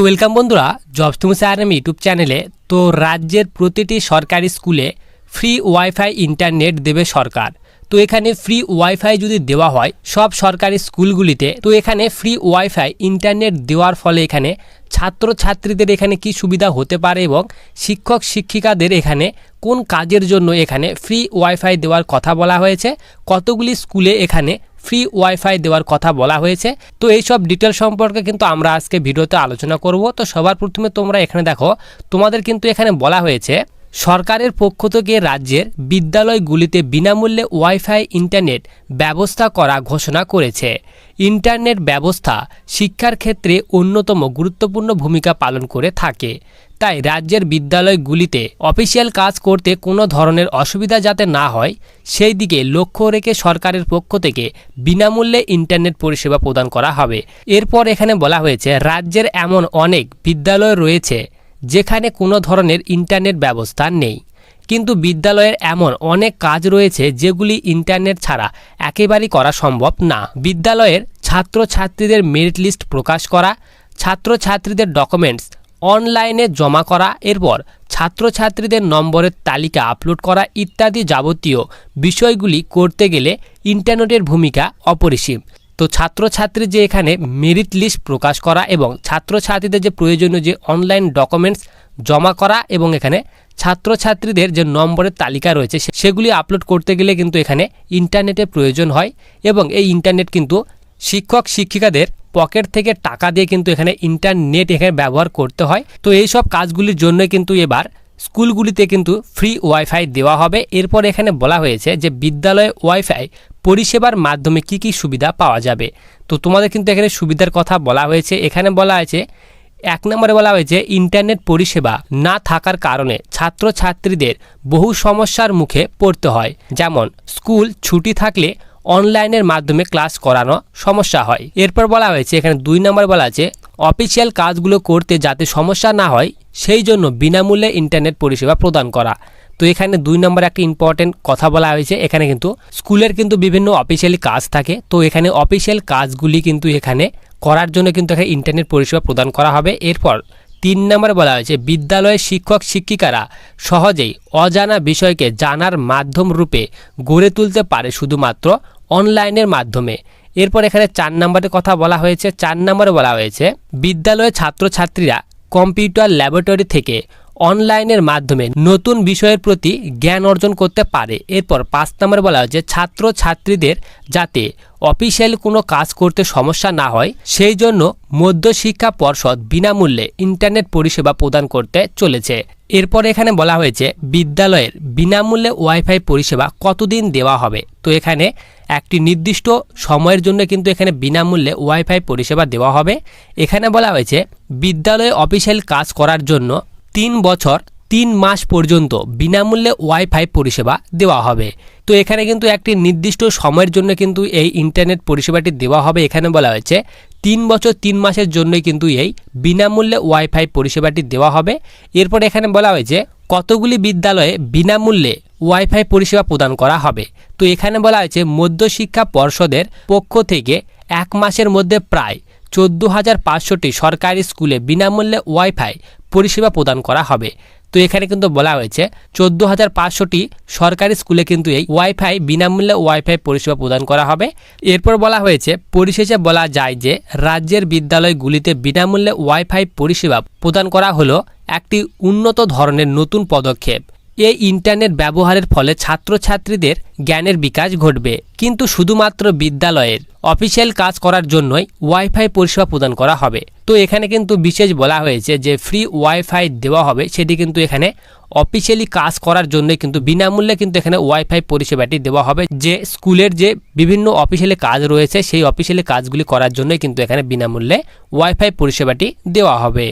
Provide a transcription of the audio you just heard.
তো ওয়েলকাম বন্ধুরা জবস তুমি স্যারএম ইউটিউব চ্যানেলে তো রাজ্যের প্রতিটি সরকারি স্কুলে ফ্রি ওয়াইফাই ইন্টারনেট দেবে সরকার। তো এখানে ফ্রি ওয়াইফাই যদি দেওয়া হয়, সব সরকারি স্কুলগুলিতে, তো এখানে ফ্রি ওয়াইফাই ইন্টারনেট দেওয়ার ফলে এখানে ছাত্রছাত্রীদের এখানে কি সুবিধা হতে পারে এবং শিক্ষক শিক্ষিকাদের এখানে কোন কাজের জন্য এখানে ফ্রি ওয়াইফাই দেওয়ার কথা বলা হয়েছে। কতগুলি স্কুলে এখানে ফ্রি ওয়াইফাই দেওয়ার কথা বলা হয়েছে। তো এই সব ডিটেল সম্পর্কে কিন্তু আমরা আজকে ভিডিওতে আলোচনা করব। তো সবার প্রথমে তোমরা এখানে দেখো, তোমাদের কিন্তু এখানে বলা হয়েছে সরকারের পক্ষ থেকে রাজ্যের বিদ্যালয়গুলিতে বিনামূল্যে ওয়াইফাই ইন্টারনেট ব্যবস্থা করা ঘোষণা করেছে। ইন্টারনেট ব্যবস্থা শিক্ষার ক্ষেত্রে অন্যতম গুরুত্বপূর্ণ ভূমিকা পালন করে থাকে। তাই রাজ্যের বিদ্যালয়গুলিতে অফিসিয়াল কাজ করতে কোনো ধরনের অসুবিধা যাতে না হয়, সেই দিকে লক্ষ্য রেখে সরকারের পক্ষ থেকে বিনামূল্যে ইন্টারনেট পরিষেবা প্রদান করা হবে। এরপর এখানে বলা হয়েছে, রাজ্যের এমন অনেক বিদ্যালয় রয়েছে যেখানে কোনো ধরনের ইন্টারনেট ব্যবস্থা নেই। কিন্তু বিদ্যালয়ের এমন অনেক কাজ রয়েছে যেগুলি ইন্টারনেট ছাড়া একেবারেই করা সম্ভব না। বিদ্যালয়ের ছাত্রছাত্রীদের মেরিট লিস্ট প্রকাশ করা, ছাত্রছাত্রীদের ডকুমেন্টস অনলাইনে জমা করা, এরপর ছাত্রছাত্রীদের নম্বরের তালিকা আপলোড করা ইত্যাদি যাবতীয় বিষয়গুলি করতে গেলে ইন্টারনেটের ভূমিকা অপরিসীম। তো ছাত্রছাত্রী যে এখানে মেরিট লিস্ট প্রকাশ করা এবং ছাত্রছাত্রীদের যে প্রয়োজনীয় যে অনলাইন ডকুমেন্টস জমা করা এবং এখানে ছাত্রছাত্রীদের যে নম্বরের তালিকা রয়েছে সেগুলি আপলোড করতে গেলে কিন্তু এখানে ইন্টারনেটের প্রয়োজন হয় এবং এই ইন্টারনেট কিন্তু শিক্ষক, শিক্ষিকাদের পকেট থেকে টাকা দিয়ে কিন্তু এখানে ইন্টারনেট এখানে ব্যবহার করতে হয়। তো এই সব কাজগুলির জন্য কিন্তু এবার স্কুলগুলিতে কিন্তু ফ্রি ওয়াইফাই দেওয়া হবে। এরপর এখানে বলা হয়েছে যে বিদ্যালয়ে ওয়াইফাই পরিষেবার মাধ্যমে কি কি সুবিধা পাওয়া যাবে। তো তোমাদের কিন্তু এখানে সুবিধার কথা বলা হয়েছে। এখানে বলা হয়েছে এক নম্বরে বলা হয়েছে, ইন্টারনেট পরিষেবা না থাকার কারণে ছাত্রছাত্রীদের বহু সমস্যার মুখে পড়তে হয়। যেমন, স্কুল ছুটি থাকলে অনলাইনের মাধ্যমে ক্লাস করানো সমস্যা হয়। এরপর বলা হয়েছে, এখানে দুই নম্বর বলা আছে অফিসিয়াল কাজগুলো করতে যাতে সমস্যা না হয়, সেই জন্য বিনামূল্যে ইন্টারনেট পরিষেবা প্রদান করা। তো এখানে দুই নম্বর একটা ইম্পর্টেন্ট কথা বলা হয়েছে, এখানে কিন্তু স্কুলের কিন্তু বিভিন্ন অফিসিয়ালি কাজ থাকে। তো এখানে অফিসিয়াল কাজগুলি কিন্তু এখানে করার জন্য কিন্তু এখানে ইন্টারনেট পরিষেবা প্রদান করা হবে। এরপর তিন নম্বরে বলা হয়েছে, বিদ্যালয়ের শিক্ষক, শিক্ষিকারা সহজেই অজানা বিষয়কে জানার মাধ্যম রূপে গড়ে তুলতে পারে শুধুমাত্র অনলাইনের মাধ্যমে। এরপর এখানে চার নম্বরের কথা বলা হয়েছে, চার নম্বরে বলা হয়েছে, বিদ্যালয়ের ছাত্রছাত্রীরা কম্পিউটার ল্যাবরেটরি থেকে অনলাইনের মাধ্যমে নতুন বিষয়ের প্রতি জ্ঞান অর্জন করতে পারে। এরপর পাঁচ নম্বরে বলা হয়েছে ছাত্র ছাত্রীদের যাতে অফিসিয়ালি কোনো কাজ করতে সমস্যা না হয়, সেই জন্য মধ্যশিক্ষা পর্ষদ বিনামূল্যে ইন্টারনেট পরিষেবা প্রদান করতে চলেছে। এরপর এখানে বলা হয়েছে, বিদ্যালয়ের বিনামূল্যে ওয়াইফাই পরিষেবা কতদিন দেওয়া হবে? তো এখানে একটি নির্দিষ্ট সময়ের জন্য কিন্তু এখানে বিনামূল্যে ওয়াইফাই পরিষেবা দেওয়া হবে। এখানে বলা হয়েছে, বিদ্যালয়ে অফিসিয়াল কাজ করার জন্য তিন বছর তিন মাস পর্যন্ত বিনামূল্যে ওয়াইফাই পরিষেবা দেওয়া হবে। তো এখানে কিন্তু একটি নির্দিষ্ট সময়ের জন্য কিন্তু এই ইন্টারনেট পরিষেবাটি দেওয়া হবে। এখানে বলা হয়েছে, তিন বছর তিন মাসের জন্যই কিন্তু এই বিনামূল্যে ওয়াইফাই পরিষেবাটি দেওয়া হবে। এরপর এখানে বলা হয়েছে, কতগুলি বিদ্যালয়ে বিনামূল্যে ওয়াইফাই পরিষেবা প্রদান করা হবে? তো এখানে বলা হয়েছে, মধ্যশিক্ষা পর্ষদের পক্ষ থেকে এক মাসের মধ্যে প্রায় চোদ্দ হাজার পাঁচশোটি সরকারি স্কুলে বিনামূল্যে ওয়াইফাই পরিষেবা প্রদান করা হবে। তো এখানে কিন্তু বলা হয়েছে, চোদ্দ হাজার পাঁচশোটি সরকারি স্কুলে কিন্তু এই ওয়াইফাই, বিনামূল্যে ওয়াইফাই পরিষেবা প্রদান করা হবে। এরপর বলা হয়েছে, পরিশেষে বলা যায় যে রাজ্যের বিদ্যালয়গুলিতে বিনামূল্যে ওয়াইফাই পরিষেবা প্রদান করা হলো একটি উন্নত ধরনের নতুন পদক্ষেপ। এই ইন্টারনেট ব্যবহারের ফলে ছাত্রছাত্রীদের জ্ঞানের বিকাশ ঘটবে। কিন্তু শুধুমাত্র বিদ্যালয়ের অফিসিয়াল কাজ করার জন্যই ওয়াইফাই পরিষেবা প্রদান করা হবে। তো এখানে কিন্তু বিশেষ বলা হয়েছে যে ফ্রি ওয়াইফাই দেওয়া হবে, সেটি কিন্তু এখানে অফিসিয়ালি কাজ করার জন্যই কিন্তু বিনামূল্যে কিন্তু এখানে ওয়াইফাই পরিষেবাটি দেওয়া হবে। যে স্কুলের যে বিভিন্ন অফিসিয়ালি কাজ রয়েছে, সেই অফিসিয়ালি কাজগুলি করার জন্যই কিন্তু এখানে বিনামূল্যে ওয়াইফাই পরিষেবাটি দেওয়া হবে।